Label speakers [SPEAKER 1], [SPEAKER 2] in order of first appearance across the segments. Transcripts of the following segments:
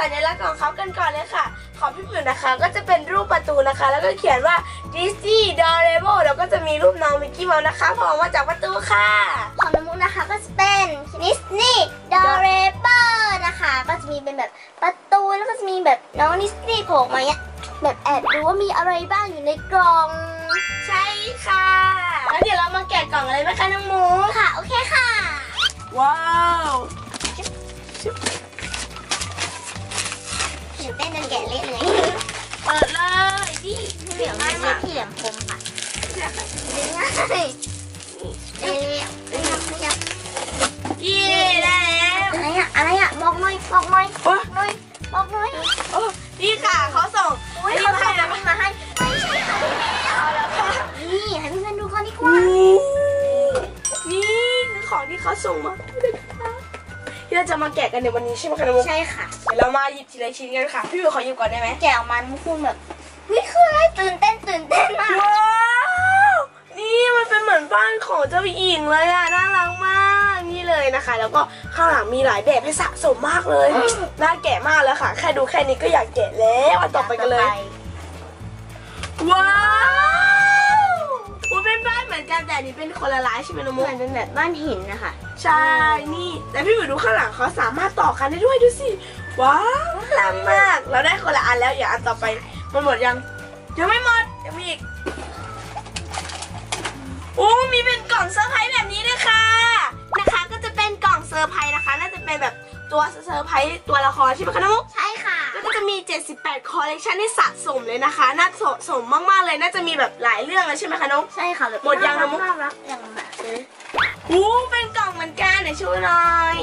[SPEAKER 1] สัญลักษณ์ของเขากันก่อนเลยค่ะ ของพี่หมิวนะคะ ก็จะเป็นรูปประตูนะคะ แล้วก็เขียนว่า Disney d o r a b l e แล้วก็จะมีรูปน้องมิกกี้เมาส์นะคะโผล่ออกมาจากประตูค่ะ
[SPEAKER 2] ของน้ำมุกนะคะก็จะเป็นดิสนีย์ดอเรเปอร์นะคะ ก็จะมีเป็นแบบประตูแล้วก็จะมีแบบน้องดิสนีย์โผล่มาเนี่ยแบบแอบดูว่ามีอะไรบ้างอยู่ในกล่อง
[SPEAKER 1] ใช่ค่ะ แล้วเดี๋ยวเรามาแกะกล่องกันเลยไหมคะน้องหมู
[SPEAKER 2] ค่ะ โอเคค่ะ
[SPEAKER 1] ว้าว
[SPEAKER 2] ตื่นเต้นจนแกะเละเลย
[SPEAKER 1] เปิดเลยนี่
[SPEAKER 2] เหลี่ยมง่ายมากที่เหลี่ยมคมค่ะดึงง่ายเร็วเร็วเร็วเร็ว
[SPEAKER 1] เย้ได้แล้ว
[SPEAKER 2] อะไรอะอะไรอะบอกหน่อยบอกหน่อย
[SPEAKER 1] โอ้
[SPEAKER 2] หน่อยบอกหน่อย
[SPEAKER 1] โอ้นี่ค่ะเขาส่ง
[SPEAKER 2] อุ้ย
[SPEAKER 1] นี่
[SPEAKER 2] เขา
[SPEAKER 1] มา
[SPEAKER 2] ส่
[SPEAKER 1] ให้
[SPEAKER 2] ง
[SPEAKER 1] แล้ว
[SPEAKER 2] นี่มาให้ไม่ใช่ค่ะ
[SPEAKER 1] เอาแล้วค่ะ
[SPEAKER 2] นี่ให้เพื่อนๆดูก่อนดีกว่า
[SPEAKER 1] นี่นี่คือของที่เขาส่งมา ที่เราจะมาแกะกันในวันนี้ใช่ไหมคะน้องมุก
[SPEAKER 2] ใช่ค่ะ
[SPEAKER 1] เดี๋ยวเรามาหยิบทีละชิ้นกันค่ะ พี่วิวขอหยิบก่อนได้ไหม
[SPEAKER 2] แกะออกมามันคุณแบบเฮ้ยคืออะไรตื่นเต้นตื่นเต้นมาก
[SPEAKER 1] ว้าวนี่มันเป็นเหมือนบ้านของเจ้าหญิงเลยอะน่ารักมากนี่เลยนะคะ แล้วก็ข้างหลังมีหลายแบบให้สะสมมากเลยน่าแกะมากแล้วค่ะ แค่ดูแค่นี้ก็อยากแกะแล้วมาต่อไปกันเลย ว้าว กันแต่อันนี้เป็นคนละลายใช่ไหมน้อง
[SPEAKER 2] เห
[SPEAKER 1] มุก
[SPEAKER 2] มือนเป็นแบบบ้านหินนะคะ
[SPEAKER 1] ใช่นี่แต่พี่หมิวดูข้างหลังเขาสามารถต่อกันได้ด้วยดูสิว้าวน่ารักมาก เราได้คนละอันแล้วอย่าอันต่อไปมันหมดยังยังไม่หมดยังมีอีกโอ้มีเป็นกล่องเซอร์ไพรส์แบบนี้ด้วยค่ะนะคะ ก็จะเป็นกล่องเซอร์ไพรส์นะคะ น่าจะเป็นแบบตัวเซอร์ไพรส์ตัวละครใช่ไหมคะน้องมุก
[SPEAKER 2] ใช่ค่ะ
[SPEAKER 1] แล้วก็ จะมี 78 คอลเลกชันที่สะสมเลยนะคะ น่าสะสมมากๆเลย น่าจะมีแบบหลายเรื่องเลยใช่ไหมคะน้อง
[SPEAKER 2] ใช่ค่ะแบบ
[SPEAKER 1] หมดยังนะมุก
[SPEAKER 2] น่ารักอย่างแบบ
[SPEAKER 1] อู้เป็นกล่องเหมือนกันไหนช่วยหน่อย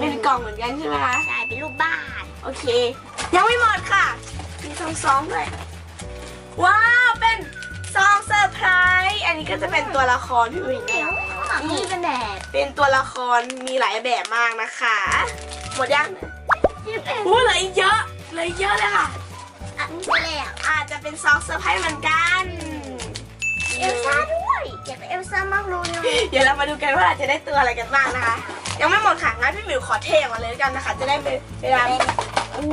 [SPEAKER 1] เป็นกล่องเหมือนกันใช่ไหมคะ
[SPEAKER 2] ใช่ เป็นรูปบ้าน
[SPEAKER 1] โอเค ยังไม่หมดค่ะ มีซองซองด้วย ว้าว เป็นซองเซอร์ไพรส์ อันนี้ก็จะเป็นตัวละครพี่วิน
[SPEAKER 2] เดี๋ยวนี่เป็นแบบ
[SPEAKER 1] เป็นตัวละครมีหลายแบบมากนะคะ หมดยังอู้เหลืออีกเยอะ เหลืออีกเยอะเลยค่ะ
[SPEAKER 2] อันนี้ไปแล้ว
[SPEAKER 1] อาจจะเป็นซองเซอร์ไพรส์เหมือนกัน
[SPEAKER 2] เอลซ่าด้วยอยากเป็นเอลซ่ามากเลยอะ
[SPEAKER 1] เดี๋ยวเรามาดูกันว่าเราจะได้ตัวอะไรกันบ้างนะคะ ยังไม่หมดค่ะงั้นพี่หมิวขอเทออกมาเลยแล้วกันนะคะ จะได้เป็นเวลาโอ้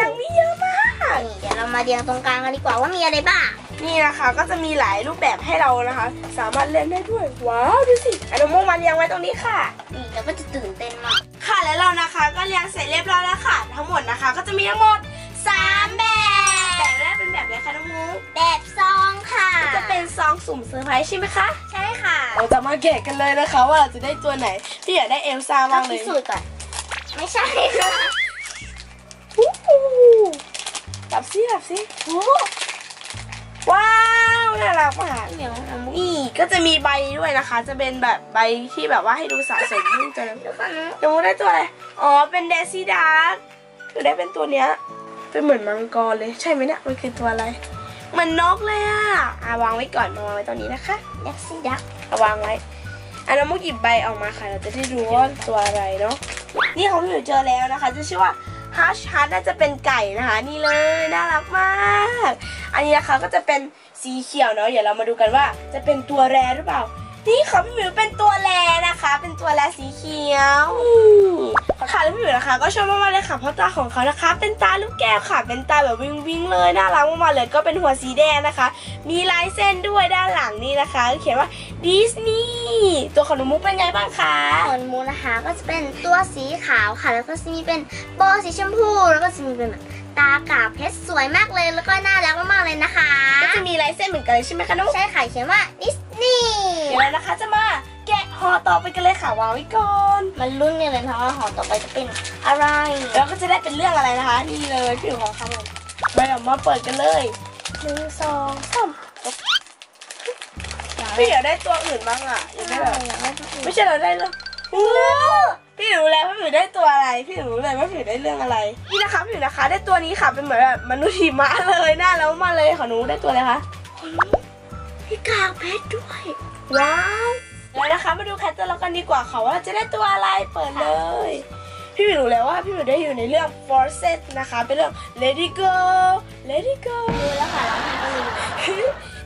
[SPEAKER 1] ยังมีเยอะมาก
[SPEAKER 2] นี่เดี๋ยวเรามาเรียงตรงกลางกันดีกว่าว่ามีอะไรบ้าง
[SPEAKER 1] นี่นะคะก็จะมีหลายรูปแบบให้เรานะคะ สามารถเล่นได้ด้วย ว้าว ดูสิอนุโมมาเรียงไว้ตรงนี้ค่ะ
[SPEAKER 2] นี่แล้วก็จะตื่นเต้นมาก
[SPEAKER 1] ค่ะ แล้วเรานะคะก็เรียงเสร็จเรียบร้อยแล้วค่ะ ทั้งหมดนะคะ ก็จะมีทั้งหมด 3 แบบ แบบแรกเป็นแบบอะไรคะน้องมุก
[SPEAKER 2] แบบซองค่ะ
[SPEAKER 1] จะเป็นซองสุ่มเซอร์ไพรส์ใช่ไหมคะ
[SPEAKER 2] ใช่ค่ะ
[SPEAKER 1] เราจะมาแกะกันเลยนะคะ ว่าเราจะได้ตัวไหนพี่อยากได้เอลซ่า
[SPEAKER 2] ต้อ
[SPEAKER 1] มางกเล
[SPEAKER 2] พิ
[SPEAKER 1] ย
[SPEAKER 2] สูจน์ก่อนไม่ใช่ค่ะ
[SPEAKER 1] อู้หูจับซิจับซิโอ้ว้าว น่ารักมาก
[SPEAKER 2] เหมียวน้ำมุก
[SPEAKER 1] นี่ก็จะมีใบด้วยนะคะ จะเป็นแบบใบที่แบบว่าให้ดูสะสมเพิ่มเติม
[SPEAKER 2] เดี๋ยวก่อนนะ
[SPEAKER 1] เดี๋ยวมูได้ตัวอะไรอ๋อเป็นเดซี่ดาร์กคือได้เป็นตัวเนี้ยเป็นเหมือนมังกรเลยใช่ไหมเนี่ยมันคือตัวอะไรเหมือนนกเลยอะอะวางไว้ก่อนมาวางไว้ตรงนี้นะคะ
[SPEAKER 2] เด็กซี่ดัก
[SPEAKER 1] เอาวางไว้อันนั้นมุกหยิบใบออกมาค่ะ เราจะได้รู้ว่าตัวอะไรเนาะนี่ของพี่หมิวเจอแล้วนะคะ จะชื่อว่าฮัชฮัทน่าจะเป็นไก่นะคะ นี่เลยน่ารักมาก อันนี้นะคะก็จะเป็น สีเขียวเนาะเดี๋ยวเรามาดูกันว่า จะเป็นตัวแรหรือเปล่า นี่ของพี่หมิวเป็นตัวแรนะคะ เป็นตัวแรสีเขียวค่ะแล้วพี่หมิวนะคะ ก็ชอบมากๆเลยค่ะเพราะตาของเขานะคะ เป็นตาลูกแก้วค่ะ เป็นตาแบบวิงวิงๆเลยน่ารักมากๆเลยก็เป็นหัวสีแดงนะคะ มีลายเส้นด้วยด้านหลังนี่นะคะ เขียนว่าดิสนีย์ตัวของหนูมุกเป็นไงบ้างคะ
[SPEAKER 2] ส่วนมูนะคะก็จะเป็นตัวสีขาวค่ะ แล้วก็จะมีเป็นโบสีชมพู แล้วก็จะมีเป็นแบบ ตากาบเพชรสวยมากเลยแล้วก็น่ารักมากๆเลยนะคะ
[SPEAKER 1] ก็จะมีลายเส้นเหมือนกันเลยใช่ไหมคะน้อง
[SPEAKER 2] ใช่ค่ะเขียนว่าดิสนีย์
[SPEAKER 1] เดี๋ยวเรานะคะจะมาแกะห่อต่อไปกันเลยค่ะวางไว้ก่อน
[SPEAKER 2] มันรุ่นกันเลยนะคะว่าห่อต่อไปจะเป็นอะไร
[SPEAKER 1] แล้วก็จะได้เป็นเรื่องอะไรนะคะนี่เลยพี่หนูขอคำก่อนไปออกมาเปิดกันเลยหนึ่งสองสามพี่เดี๋ยวได้ตัวอื่นบ้างอะอยากได้แบบไม่ใช่เราได้เลยโอ้ พี่หนูรู้แล้วว่าพี่หนูได้ตัวอะไร พี่หนูรู้เลยว่าพี่หนูได้เรื่องอะไร นี่นะคะพี่หนูนะคะ ได้ตัวนี้ค่ะเป็นเหมือนแบบมนุษย์หิมะเลยน่าแล้วมากเลยของหนูได้ตัวอะไรคะ
[SPEAKER 2] พี่กากเพชรด้วย
[SPEAKER 1] ว้าวแล้วนะคะมาดูแคตตาล็อกกันดีกว่าค่ะว่าเราจะได้ตัวอะไรเปิดเลย พี่หมิวรู้แล้วว่าพี่หมิวได้อยู่ในเรื่อง f o r c e t นะคะ เป็นเรื่อง Lady Go Lady Go
[SPEAKER 2] ดูแล้วค่ะแล้วมันก็มี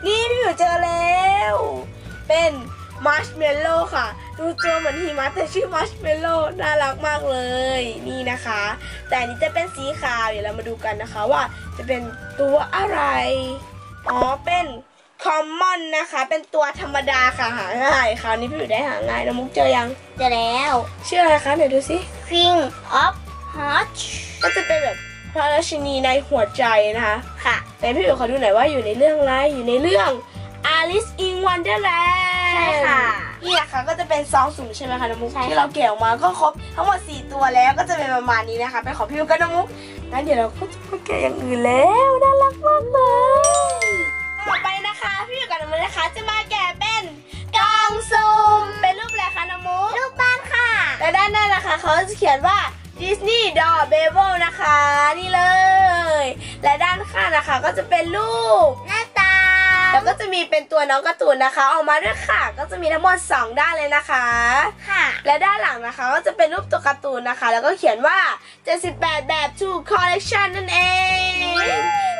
[SPEAKER 1] นี่พี่หมิวเจอแล้ว เป็น มัชเมลโล่ค่ะ ดูตัวเหมือนหิมะแต่ชื่อมัชเมลโล่น่ารักมากเลยนี่นะคะ แต่อันนี้จะเป็นสีขาวเดี๋ยวเรามาดูกันนะคะว่าจะเป็นตัวอะไรอ๋อเป็นคอมมอนนะคะ เป็นตัวธรรมดาค่ะหาง่ายคราวนี้พี่อยู่ได้หาง่ายน้องมุกเจอยัง
[SPEAKER 2] เจะแล้ว
[SPEAKER 1] ชื่ออะไรคะเดี๋ยวดูสิ
[SPEAKER 2] King of Hearts
[SPEAKER 1] ก็จะเป็นแบบพระราชินีในหัวใจนะคะ
[SPEAKER 2] ค่ะ
[SPEAKER 1] แต่พี่อยู่ขอดูหน่อยว่าอยู่ในเรื่องอะไรอยู่ในเรื่อง Alice in Wonderland
[SPEAKER 2] ใช่ค่ะ
[SPEAKER 1] นี่นะคะก็จะเป็นซองสุ่มใช่ไหมคะน้องมุก
[SPEAKER 2] ใช่ค่ะ
[SPEAKER 1] ที่เราเกี่ยวมาก็ครบทั้งหมด 4 ตัวแล้วก็จะเป็นประมาณนี้นะคะเป็นของพี่อยู่กับน้องมุกงั้นเดี๋ยวเราก็จะมาแกะอย่างอื่นแล้วน่ารักมากเลยต่อไปนะคะพี่อยู่กับน้องมุกนะคะจะมาแกะเป็นกล่องสุ่มเป็นรูปอะไรคะน้องมุก
[SPEAKER 2] ลูกบ้านค่ะ
[SPEAKER 1] และด้านหน้านะคะเขาจะเขียนว่า Disney Doll b a b l e นะคะ นี่เลย และด้านข้างนะคะก็จะเป็นรูป
[SPEAKER 2] หน้าตา
[SPEAKER 1] แล้วก็จะมีเป็นตัวน้องการ์ตูนนะคะ ออกมาด้วยค่ะ ก็จะมีทั้งหมด 2 ด้านเลยนะคะ
[SPEAKER 2] ค่ะ
[SPEAKER 1] และด้านหลังนะคะก็จะเป็นรูปตัวการ์ตูนนะคะ แล้วก็เขียนว่า 78 แบบ to collection นั่นเอง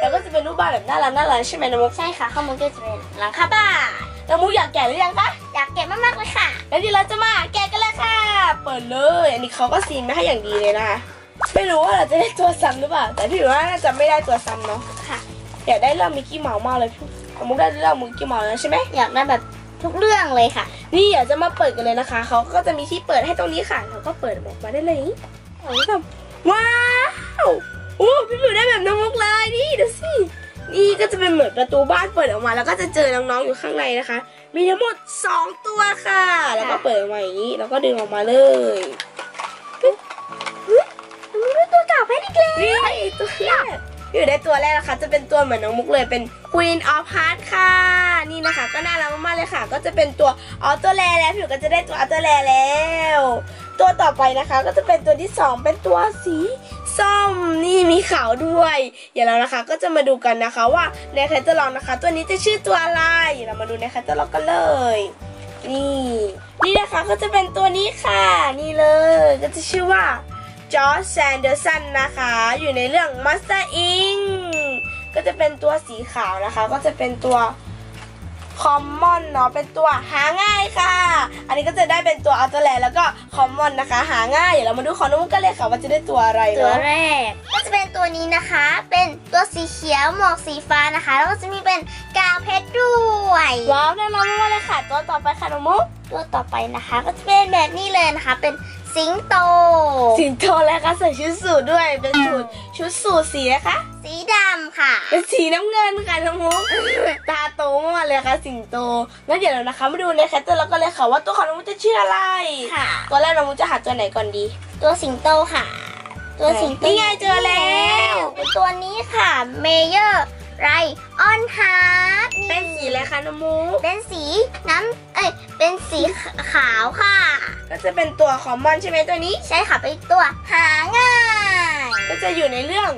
[SPEAKER 1] แล้วก็จะเป็นรูปบ้านแบบน่ารักน่ารักใช่ไหมน้องมุก
[SPEAKER 2] ใช่ค่ะข้างบนก็จะเป็นหลังคาบ้าน
[SPEAKER 1] น้องมุกอยากแกะหรือยังคะ
[SPEAKER 2] อยากเก็บมากๆเลยค่ะ
[SPEAKER 1] แล้วเดี๋ยวเราจะมาแกะกันเลยค่ะ เปิดเลย อันนี้เขาก็ซีนมาให้อย่างดีเลยนะคะ ไม่รู้ว่าเราจะได้ตัวซ้ำหรือเปล่า แต่พี่ว่าน่าจะไม่ได้ตัวซ้ำเนาะ
[SPEAKER 2] ค่ะ
[SPEAKER 1] อยากได้เรื่องมิกกี้เมาส์มากเลยพี่ สมมติได้เรื่องมิกกี้เมาส์แล้วใช่ไหม
[SPEAKER 2] อยากได้แบบทุกเรื่องเลยค่ะ
[SPEAKER 1] นี่เดี๋ยวจะมาเปิดกันเลยนะคะ เขาก็จะมีที่เปิดให้ตรงนี้ค่ะเราก็เปิดออกมาได้เลยโอ้ยแบบว้าวโอ้พี่ผิวได้แบบน้องมุกเลยนี่ดูสินี่ก็จะเป็นเหมือนประตูบ้านเปิดออกมา แล้วก็จะเจอน้องๆอยู่ข้างในนะคะ มีทั้งหมด 2 ตัวค่ะ แล้วก็เปิดออกมาอย่างนี้ แล้วก็ดึงออกมาเลย
[SPEAKER 2] รู้ตัวเก่าเพชรอีกแล้ว
[SPEAKER 1] นี่ตัวแรก อยู่ในตัวแรกนะคะ จะเป็นตัวเหมือนน้องมุกเลยเป็น Queen of Heart ค่ะ นี่นะคะ ก็น่ารักมากๆเลยค่ะ ก็จะเป็นตัวออโตแลแล้วผิวก็จะได้ตัวออโตแลแล้ว ตัวต่อไปนะคะ ก็จะเป็นตัวที่สองเป็นตัวสีส้มนี่มีขาวด้วยเดี๋ยวเรานะคะ ก็จะมาดูกันนะคะว่าในแคตตาล็อกนะคะ ตัวนี้จะชื่อตัวอะไรเดี๋ยวเรามาดูในแคตตาล็อกกันเลยนี่ นี่นะคะก็จะเป็นตัวนี้ค่ะ นี่เลย ก็จะชื่อว่า จอร์จแซนเดอร์สันนะคะ อยู่ในเรื่อง Master Ink ก็จะเป็นตัวสีขาวนะคะ ก็จะเป็นตัวคอมมอนเนาะเป็นตัวหาง่ายค่ะ อันนี้ก็จะได้เป็นตัวอัลตแลแล้วก็คอมมอนนะคะ หาง่ายเดี๋ยวเรามาดูของน้องมุกกันเลยค่ะว่าจะได้ตัวอะไร
[SPEAKER 2] ตัว
[SPEAKER 1] เนาะ
[SPEAKER 2] แรก ก็จะเป็นตัวนี้นะคะ เป็นตัวสีเขียวหมวกสีฟ้านะคะ แล้วก็จะมีเป็นกาวเพชรด้วย
[SPEAKER 1] ว้าวน่ารักมากๆเลยค่ะ ตัวต่อไปค่ะน้องมุก
[SPEAKER 2] ตัวต่อไปนะคะ ก็จะเป็นแบบนี้เลยนะคะ เป็น สิงโต
[SPEAKER 1] สิงโตแล้วค่ะใส่ชุดสูทด้วยเป็นสูทชุดสูทสีนะคะ
[SPEAKER 2] สีดำค่ะ
[SPEAKER 1] เป็นสีน้ำเงินค่ะน้องมุกตาโตมากเลยค่ะสิงโตงั้นเดี๋ยวเรานะคะมาดูในแคตตาล็อกกันเลยค่ะว่าตัวของน้องมุกจะชื่ออะไร
[SPEAKER 2] ค่ะ
[SPEAKER 1] ตัวแรกน้องมุกจะหาตัวไหนก่อนดี
[SPEAKER 2] ตัวสิงโตค่ะ ตัวสิงโต
[SPEAKER 1] นี่ไงเจอแล้ว
[SPEAKER 2] เป็นตัวนี้ค่ะเมเยอร์ ไรออนฮาร์ด
[SPEAKER 1] เป็นสีอะไรคะน้องมุก
[SPEAKER 2] เป็นสีน้ำเอ้ยเป็นสีขาวค่ะ
[SPEAKER 1] ก็จะเป็นตัวของมอนใช่ไหมตัวนี้
[SPEAKER 2] ใช่ค่ะเป็นตัวหาง่าย
[SPEAKER 1] ก็จะอยู่ในเรื่อง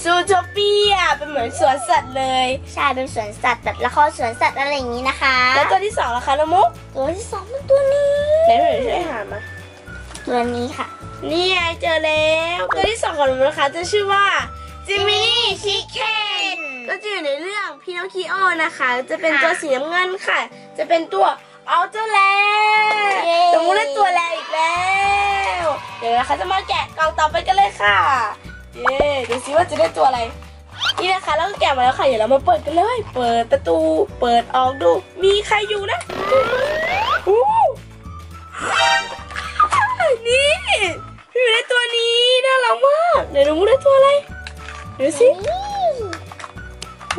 [SPEAKER 1] ซูโทเปียเป็นเหมือนสวนสัตว์เลย
[SPEAKER 2] ใช่เป็นสวนสัตว์แบบละครสวนสัตว์อะไรอย่างนี้นะคะ
[SPEAKER 1] แล้วตัวที่สองล่ะคะน้องมุก
[SPEAKER 2] ตัวที่สองเป็นตัวนี้
[SPEAKER 1] ไหนพี่หนูช่วยหามา
[SPEAKER 2] ตัวนี้ค่ะ
[SPEAKER 1] นี่ไงเจอแล้ว ตัวที่สองของหนูนะคะจะชื่อว่าจิมมี่ชิคเคน ก็จะอยู่ในเรื่องพินอคคิโอนะคะ จะเป็นตัวสีน้ำเงินค่ะ จะเป็นตัวอัลเทอร์แล
[SPEAKER 2] เย้
[SPEAKER 1] สมมุติได้ตัวแรอีกแล้ว เดี๋ยวนะคะจะมาแกะกล่องต่อไปกันเลยค่ะ เย้ดูสิว่าจะได้ตัวอะไร นี่นะคะแล้วก็แกะมาแล้วค่ะ เดี๋ยวเรามาเปิดกันเลย เปิดประตู เปิดออกดู มีใครอยู่นะอู้นี่พี่อยู่ในตัวนี้น่ารักมากเดี๋ยวน้องมุกได้ตัวอะไรดูสิ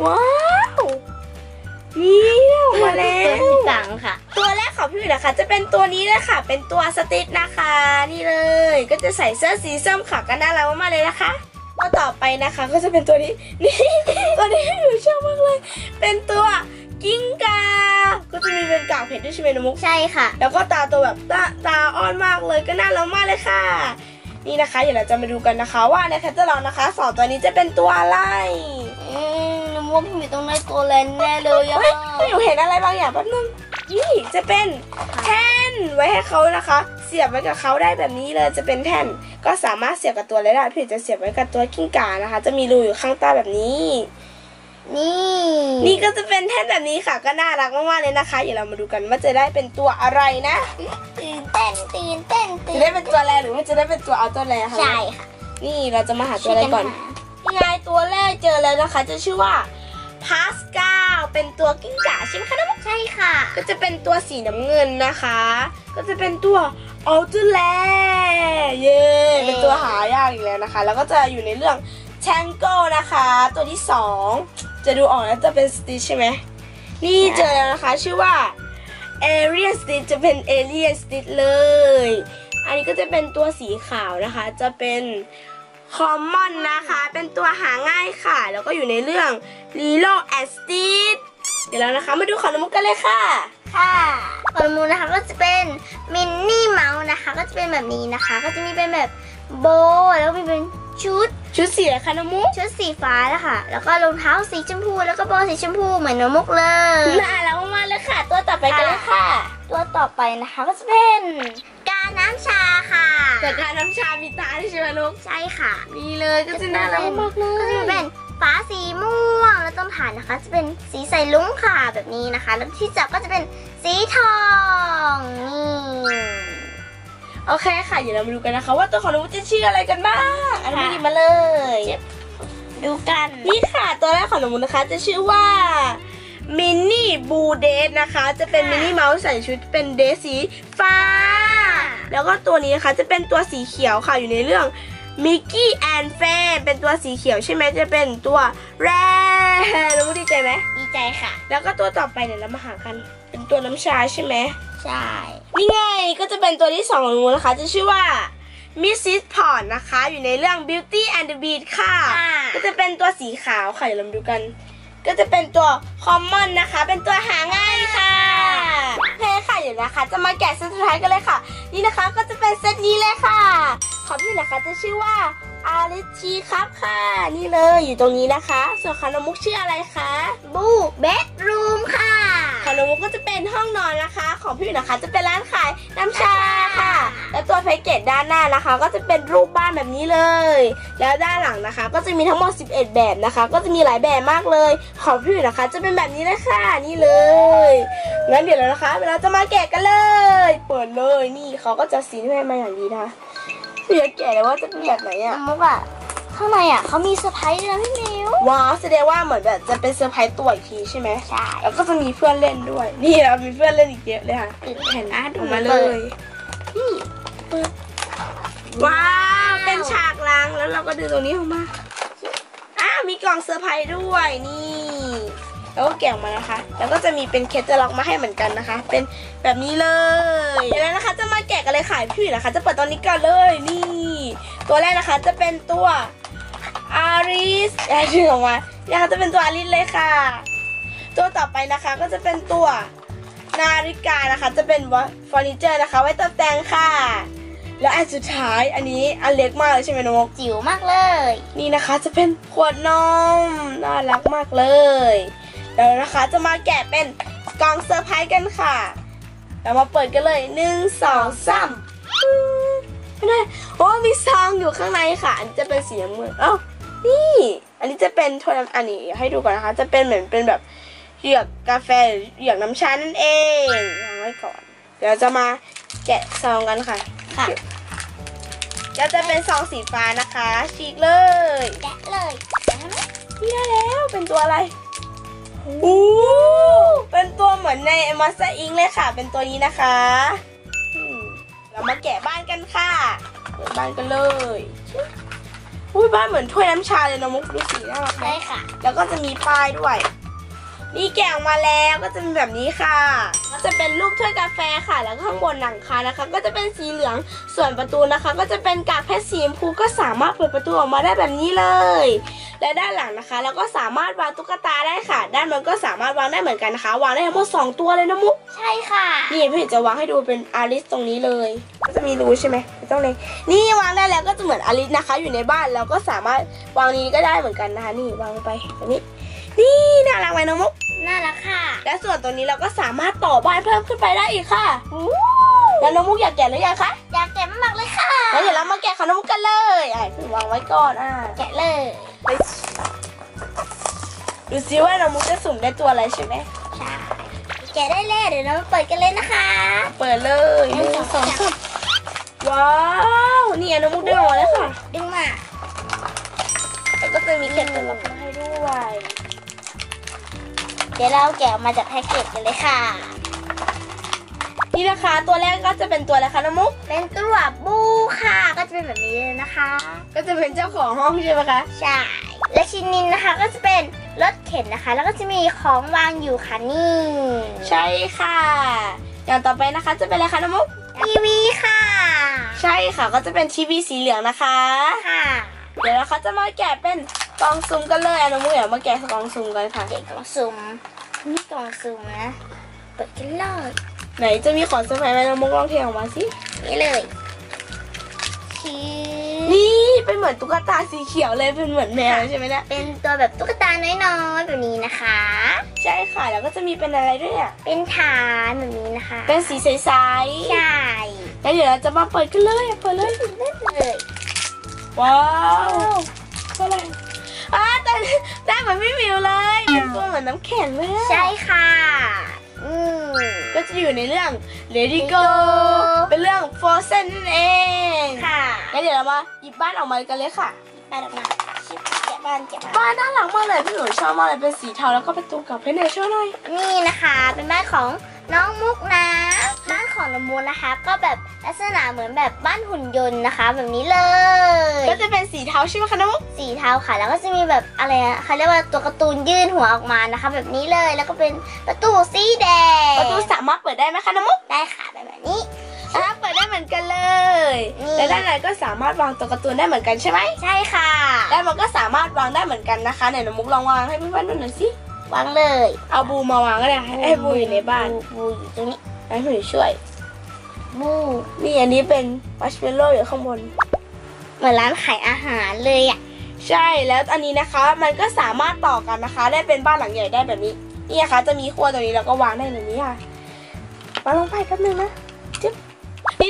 [SPEAKER 1] ว้าวนี่ออกมาแล้
[SPEAKER 2] ตัว
[SPEAKER 1] ว
[SPEAKER 2] ที่สามค่ะ
[SPEAKER 1] ตัวแรกของพี่หมิวนะคะ จะเป็นตัวนี้เลยค่ะ เป็นตัวสติทนะคะ นี่เลย ก็จะใส่เสื้อสีส้มค่ะก็น่ารักมากๆเลยนะคะตัวต่อไปนะคะ ก็จะเป็นตัวนี้นี่ตัวนี้พี่หมิวชอบมากเลย เป็นตัวกิ้งกา ก็จะมีเป็นกากเพชรด้วยใช่ไหมน้องมุก
[SPEAKER 2] ใช่ค่ะ
[SPEAKER 1] แล้วก็ตาตัวแบบตาตาอ่อนมากเลยก็น่ารักมากเลยค่ะ นี่นะคะเดี๋ยวเราจะมาดูกันนะคะ ว่าในแคตตาล็อกนะคะสองตัวนี้จะเป็นตัวอะไร
[SPEAKER 2] อืมน้ำมันอยู่ตรงในตัวเลนแน่เลยอะ
[SPEAKER 1] เฮ้ยพี่หนูเห็นอะไรบางอย่างแป๊บนึงนี่จะเป็นแท่นไว้ให้เขานะคะ เสียบไว้กับเขาได้แบบนี้เลยจะเป็นแท่นก็สามารถเสียบกับตัวอะไรได้พี่จะเสียบไว้กับตัวกิ้งก่านะคะ จะมีรูอยู่ข้างใต้แบบนี้
[SPEAKER 2] นี่
[SPEAKER 1] นี่ก็จะเป็นแท่นแบบนี้ค่ะก็น่ารักมากๆเลยนะคะเดี๋ยวเรามาดูกันว่าจะได้เป็นตัวอะไรนะ
[SPEAKER 2] ตื่นเต้นตื่นเต้นตื่
[SPEAKER 1] จะ
[SPEAKER 2] น
[SPEAKER 1] ได้เป็นตัวแรหรือว่าจะได้เป็นตัวอัลตร้าแรคะ
[SPEAKER 2] ใช่ค่ะ
[SPEAKER 1] นี่เราจะมาหาตัวอะไรก่อนนี่ไงตัวแรกเจอแล้วนะคะ จะชื่อว่า พาสกาลเป็นตัวกิ้งก่าใช่ไหมคะน้อง
[SPEAKER 2] ใช่ค่ะ
[SPEAKER 1] ก็จะเป็นตัวสีน้ำเงินนะคะ ก็จะเป็นตัวอัลตร้าแรเย้เป็นตัวหายากอีกแล้วนะคะ แล้วก็จะอยู่ในเรื่องแชงโก้นะคะ ตัวที่สองจะดูออกแล้วจะเป็นสติชใช่ไหมนี่เจอแล้วนะคะชื่อว่าเอเรียนสติชจะเป็นเอเลียนสติชเลย อันนี้ก็จะเป็นตัวสีขาวนะคะ จะเป็น คอมมอนนะคะ เป็นตัวหาง่ายค่ะ แล้วก็อยู่ในเรื่อง l ีโ o แอสติดเดี๋ยวเรานะคะมาดูของน้ำมุกกันเลยค่ะ
[SPEAKER 2] ค่ะผลมูลนะคะก็จะเป็นมินนี่เมาส์นะคะ ก็จะเป็นแบบนี้นะคะ ก็จะมีเป็นแบบโบว์แล้วก็มีเป็นชุด
[SPEAKER 1] ชุดสีอะไรคะน้ำมุก
[SPEAKER 2] ชุดสีฟ้าแล้วค่ะ แล้วก็รองเท้าสีชมพูแล้วก็โบว์สีชมพูเหมือนน้องมุกเลย
[SPEAKER 1] น่ารักมากๆเลยค่ะ ตัวต่อไปกันเลยค่ะ
[SPEAKER 2] ตัวต่อไปนะคะก็จะเป็นกา น้ำชาค่ะ
[SPEAKER 1] จากการน้ำชามีตาที่ใช่ไหมลูก
[SPEAKER 2] ใช่ค่ะ
[SPEAKER 1] นี่เลยก็จะน่ารักมากเล
[SPEAKER 2] ก็จะ
[SPEAKER 1] ย
[SPEAKER 2] เป็นฟ้าสีม่วงแล้วต้นฐานนะคะ จะเป็นสีใสลุ้งค่ะแบบนี้นะคะ แล้วที่จับก็จะเป็นสีทองนี่
[SPEAKER 1] โอเคค่ะเดี๋ยวเรามาดูกันนะคะ ว่าตัวของน้ำมุกจะชื่ออะไรกันบ้างอันนี้หยิบมาเลย
[SPEAKER 2] ดูกัน
[SPEAKER 1] นี่ค่ะตัวแรกของน้ำมุกนะคะ จะชื่อว่ามินนี่บูเดสนะคะ จะเป็นมินนี่เมาส์ใส่ชุดเป็นเดสสีฟ้า แล้วก็ตัวนี้นะคะจะเป็นตัวสีเขียวค่ะอยู่ในเรื่องมิกกี้แอนเฟนเป็นตัวสีเขียวใช่ไหมจะเป็นตัวแรน้ำมุกดีใจไหม
[SPEAKER 2] ดีใจค่ะ
[SPEAKER 1] แล้วก็ตัวต่อไปเนี่ยเรามาหากัน เป็นตัวน้ำชาใช่ไหม
[SPEAKER 2] ใช่
[SPEAKER 1] นี่ไงก็จะเป็นตัวที่สองของหนูนะคะ จะชื่อว่า Mrs. p o t นะคะ อยู่ในเรื่อง Beauty and the Beast ค่ะ ก็จะเป็นตัวสีขาวค่ะเดี๋ยวเรามาดูกัน ก็จะเป็นตัวคอมมอนนะคะ เป็นตัวหาง่ายค่ะโอเคค่ะเดี๋ยวนะคะ จะมาแกะเซตสุดท้ายกันเลยค่ะ นี่นะคะก็จะเป็นเซตนี้เลยค่ะ ของพี่นะคะจะชื่อว่าอาริชีครับค่ะ นี่เลยอยู่ตรงนี้นะคะ ส่วนขนมมุกชื่ออะไรคะ
[SPEAKER 2] บูเบดรูมค่ะ
[SPEAKER 1] ของน้องมุกก็จะเป็นห้องนอนนะคะ ของพี่นะคะ จะเป็นร้านขายน้ำชาค่ะ แล้วตัวแพ็กเกจด้านหน้านะคะ ก็จะเป็นรูปบ้านแบบนี้เลย แล้วด้านหลังนะคะ ก็จะมีทั้งหมด 11 แบบนะคะ ก็จะมีหลายแบบมากเลย ของพี่นะคะ จะเป็นแบบนี้เลยค่ะนี่เลยงั้นเดี๋ยวเรานะคะเราจะมาแกะกันเลย เปิดเลยนี่เขาก็จะซีนให้มาอย่างดีนะคะเดี๋ยวแกะเลยว่าจะเป็นแบบไหนอะ
[SPEAKER 2] มุกอะ ข้างในอะเขามีเซอร์ไพรส์ด้วยนะพี่มิว
[SPEAKER 1] ว้าวแสดงว่าเหมือนแบบจะเป็นเซอร์ไพรส์ตัวอีกทีใช่ไหม
[SPEAKER 2] ใช่
[SPEAKER 1] แล้วก็จะมีเพื่อนเล่นด้วย นี่เรามีเพื่อนเล่นอีกเยอะเลยค่ะ
[SPEAKER 2] ปิด
[SPEAKER 1] แผ่น
[SPEAKER 2] อะ
[SPEAKER 1] อ
[SPEAKER 2] ดู
[SPEAKER 1] อกมา
[SPEAKER 2] เล
[SPEAKER 1] เลยย
[SPEAKER 2] นี่
[SPEAKER 1] ว้าวเป็นฉากล้างแล้วเราก็ดึงตรงนี้ออกมาอ้าวมีกล่องเซอร์ไพรส์ด้วยนี่แล้วก็แกะออกมานะคะ แล้วก็จะมีเป็นเคสจะล็อกมาให้เหมือนกันนะคะ เป็นแบบนี้เลยเดี๋ยวแล้วนะคะ จะมาแกะกันเลยค่ะพี่หมีนะคะ จะเปิดตอนนี้ก่อนเลยนี่ ตัวแรกนะคะจะเป็นตัว อาริสแอบดึงออกมาเนี่ยค่ะจะเป็นตัวอาริสเลยค่ะ ตัวต่อไปนะคะก็จะเป็นตัวนาฬิกานะคะ จะเป็นเฟอร์นิเจอร์นะคะ ไว้ตกแต่งค่ะ แล้วอันสุดท้ายอันนี้อันเล็กมากเลยใช่ไหมน้องมุก
[SPEAKER 2] จิ๋วมากเลย
[SPEAKER 1] นี่นะคะจะเป็นขวดนมน่ารักมากเลยเดี๋ยวนะคะจะมาแกะเป็นกล่องเซอร์ไพรส์กันค่ะเรามาเปิดกันเลยหนึ่งสองสามไม่ได้โอ้มีซองอยู่ข้างในค่ะอันนี้จะเป็นสีน้ำเงินเอ้า นี่ อันนี้จะเป็นถ้วยน้ำอันนี้ให้ดูก่อนนะคะ จะเป็นเหมือนเป็นแบบเหยือกกาแฟหรือเหยือกน้ำชานั่นเองวางไว้ก่อน เดี๋ยวเราจะมาแกะซองกันค่ะ
[SPEAKER 2] ค่ะ
[SPEAKER 1] ก็จะเป็นซองสีฟ้านะคะ ฉีกเลย
[SPEAKER 2] แกะเลย
[SPEAKER 1] นี่ได้แล้วเป็นตัวอะไรโอ้เป็นตัวเหมือนในมาสเตอร์อิงเลยค่ะ เป็นตัวนี้นะคะอืมเรามาแกะบ้านกันค่ะเปิดบ้านกันเลย อุ้ยบ้านเหมือนถ้วยน้ำชาเลยนะมุกดูสีน่ารักไหม
[SPEAKER 2] ได้ค่ะ
[SPEAKER 1] แล้วก็จะมีป้ายด้วย นี่แกะออกมาแล้วก็จะเป็นแบบนี้ค่ะ ก็จะเป็นรูปถ้วยกาแฟค่ะ แล้วก็ข้างบนหลังคานะคะ ก็จะเป็นสีเหลือง ส่วนประตูนะคะ ก็จะเป็นกากเพชรสีชมพูก็สามารถเปิดประตูออกมาได้แบบนี้เลย และด้านหลังนะคะ เราก็สามารถวางตุ๊กตาได้ค่ะ ด้านบนก็สามารถวางได้เหมือนกันนะคะ วางได้ทั้งหมดสองตัวเลยนะมุก
[SPEAKER 2] ใช่ค่ะ
[SPEAKER 1] นี่พี่จะวางให้ดูเป็นอาริสตรงนี้เลย ก็จะมีรูใช่ไหมไม่ต้องเลย นี่วางได้แล้วก็จะเหมือนอาริสนะคะ อยู่ในบ้านเราก็สามารถวางนี้ก็ได้เหมือนกันนะคะ นี่วางลงไปแบบนี้ นี่น่ารักไหมน้องมุก
[SPEAKER 2] น่ารักค่ะ
[SPEAKER 1] และส่วนตัวนี้เราก็สามารถต่อบ้านเพิ่มขึ้นไปได้อีกค่ะแล้วน้องมุกอยากแกะหรือยังคะ
[SPEAKER 2] อยากแกะมากๆเลยค่ะ
[SPEAKER 1] งั้นเดี๋ยวเรามาแกะของน้องมุกกันเลยอะพี่วางไว้ก่อนอะ
[SPEAKER 2] แกะเลย
[SPEAKER 1] ไปดูซิว่าน้องมุกจะสุ่มได้ตัวอะไรใช่ไหม
[SPEAKER 2] ใช่ แกะได้เลยเดี๋ยวเรามาเปิดกันเลยนะคะ
[SPEAKER 1] เปิดเลยหนึ่งสองสามว้าวนี่น้องมุกได้ออกมาแล้วค่ะ
[SPEAKER 2] ดึงมา
[SPEAKER 1] แล้วก็จะมีเข็มตลับมาให้ด้วย
[SPEAKER 2] เดี๋ยวเราแกะออกมาจากแพ็กเกจกันเลยค่ะ
[SPEAKER 1] นี่นะคะ ตัวแรกก็จะเป็นตัวอะไรคะน้องมุก
[SPEAKER 2] เป็นตัวบูค่ะ ก็จะเป็นแบบนี้เลยนะคะ
[SPEAKER 1] ก็จะเป็นเจ้าของห้องใช่ไหมคะ
[SPEAKER 2] ใช่ และชิ้นนี้นะคะก็จะเป็นรถเข็นนะคะ แล้วก็จะมีของวางอยู่ค่ะนี่
[SPEAKER 1] ใช่ค่ะ อย่างต่อไปนะคะจะเป็นอะไรคะน้องมุก
[SPEAKER 2] ทีวีค่ะ
[SPEAKER 1] ใช่ค่ะ ก็จะเป็นทีวีสีเหลืองนะคะ
[SPEAKER 2] ค่ะ
[SPEAKER 1] เดี๋ยวเราจะมาแกะเป็น กล่องซุ่มกันเลยอะน้องมุกเดี๋ยวมาแกะกล่องซุ่มกันค่ะ
[SPEAKER 2] เด็กกล่องซุ่มนี่กล่องซุ่มนะเปิดกันเลย
[SPEAKER 1] ไหนจะมีของเซอร์ไพรส์ไหมน้องมุกลองเทออกมาสิ
[SPEAKER 2] นี่เลยชีส
[SPEAKER 1] นี่เป็นเหมือนตุ๊กตาสีเขียวเลยเป็นเหมือนแมวใช่ไหมเนี่ย
[SPEAKER 2] เป็นตัวแบบตุ๊กตาน้อยๆแบบนี้นะคะ
[SPEAKER 1] ใช่ค่ะแล้วก็จะมีเป็นอะไรด้วยเนี่ย
[SPEAKER 2] เป็นฐานแบบนี้นะคะ
[SPEAKER 1] เป็นสีใส
[SPEAKER 2] ใช่
[SPEAKER 1] ๆแล้วเดี๋ยวเราจะมาเปิดกันเลยอะเปิดเลย
[SPEAKER 2] เล่นเลย
[SPEAKER 1] ว้าวอะไรอ่าแต่ ได้เหมือนพี่มิวเลยเป็นตัวเหมือนน้ำแข็งเลยอะ
[SPEAKER 2] ใช่ค่ะอืม
[SPEAKER 1] ก็จะอยู่ในเรื่อง Lady Go
[SPEAKER 2] Go
[SPEAKER 1] เป็นเรื่อง Frozen นั่นเอง
[SPEAKER 2] ค่ะ
[SPEAKER 1] งั้นเดี๋ยวเรามาหยิบบ้านออกมากันเลยค่ะ
[SPEAKER 2] บ้านออกมาชิบแกะบ้านแกะบ้าน
[SPEAKER 1] บ้านน่ารักมากเลยพี่หนูชอบมากเลยเป็นสีเทาแล้วก็ประตูกับเพนเนช่วยหน่อย
[SPEAKER 2] นี่นะคะ เป็นบ้านของ น้องมุกนะบ้านของน้องมุกนะคะ ก็แบบลักษณะเหมือนแบบบ้านหุ่นยนต์นะคะ แบบนี้เลย
[SPEAKER 1] ก็จะเป็นสีเทาใช่ไหมคะน้องมุก
[SPEAKER 2] สีเทาค่ะ แล้วก็จะมีแบบอะไรอะเขาเรียกว่าตัวการ์ตูนยื่นหัวออกมานะคะ แบบนี้เลยแล้วก็เป็นประตูสีแดง
[SPEAKER 1] ประตูสามารถเปิดได้ไหมคะน้องมุก
[SPEAKER 2] ได้ค่ะแบบนี้
[SPEAKER 1] อ่าเปิดได้เหมือนกันเลย
[SPEAKER 2] นี่
[SPEAKER 1] และด้านในก็สามารถวางตัวการ์ตูนได้เหมือนกันใช่ไหม
[SPEAKER 2] ใช่ค่ะ
[SPEAKER 1] และมันก็สามารถวางได้เหมือนกันนะคะไหนน้องมุกลองวางให้เพื่อนๆดูหน่อยสิ
[SPEAKER 2] วางเลย
[SPEAKER 1] เอาบูมาวางก็ได้ให้ให้บูอยู่ในบ้าน
[SPEAKER 2] บูอยู่ตรงนี้
[SPEAKER 1] ให้พี่หนูช่วย
[SPEAKER 2] บู
[SPEAKER 1] นี่อันนี้เป็นมัชเมลโล่อยู่ข้างบน
[SPEAKER 2] เหมือนร้านขายอาหารเลยอะ
[SPEAKER 1] ใช่แล้วอันนี้นะคะ มันก็สามารถต่อกันนะคะ ได้เป็นบ้านหลังใหญ่ได้แบบนี้ นี่นะคะจะมีขั้วตรงนี้แล้วก็วางได้แบบนี้ค่ะวางลงไปแป๊บนึงนะจึ๊บ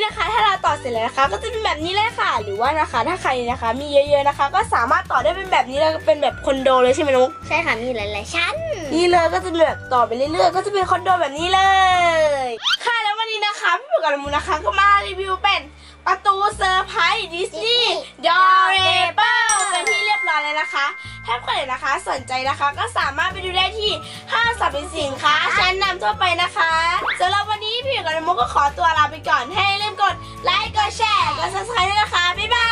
[SPEAKER 1] นี่นะคะ ถ้าเราต่อเสร็จแล้วนะคะ ก็จะเป็นแบบนี้เลยค่ะ หรือว่านะคะถ้าใครนะคะ มีเยอะ ๆนะคะ ก็สามารถต่อได้เป็นแบบนี้เลยเป็นแบบคอนโดเลยใช่ไหมนุ๊ก
[SPEAKER 2] ใช่ค่ะมีหลายๆชั้น
[SPEAKER 1] นี่เลยก็จะเป็นแบบต่อไปเรื่อยๆ ก็จะเป็นคอนโดแบบนี้เลย ค่ะแล้ววันนี้นะคะพี่ปุ๋ยกับมูนะคะก็มารีวิวเป็นประตูเซอร์ไพรส์ดิสนีย์ดอเรเบิลเป็นที่เรียบร้อยแล้วนะคะ ถ้าใครนะคะสนใจนะคะก็สามารถไปดูได้ที่ห้างสรรพสินค้าชั้นนำทั่วไปนะคะสำหรับวันนี้พี่ปุ๋ยกับมูก็ขอตัวลาไปก่อนให้อย่าลืมกดไลค์กดแชร์กดซับสไครต์ด้วยนะคะบ๊ายบาย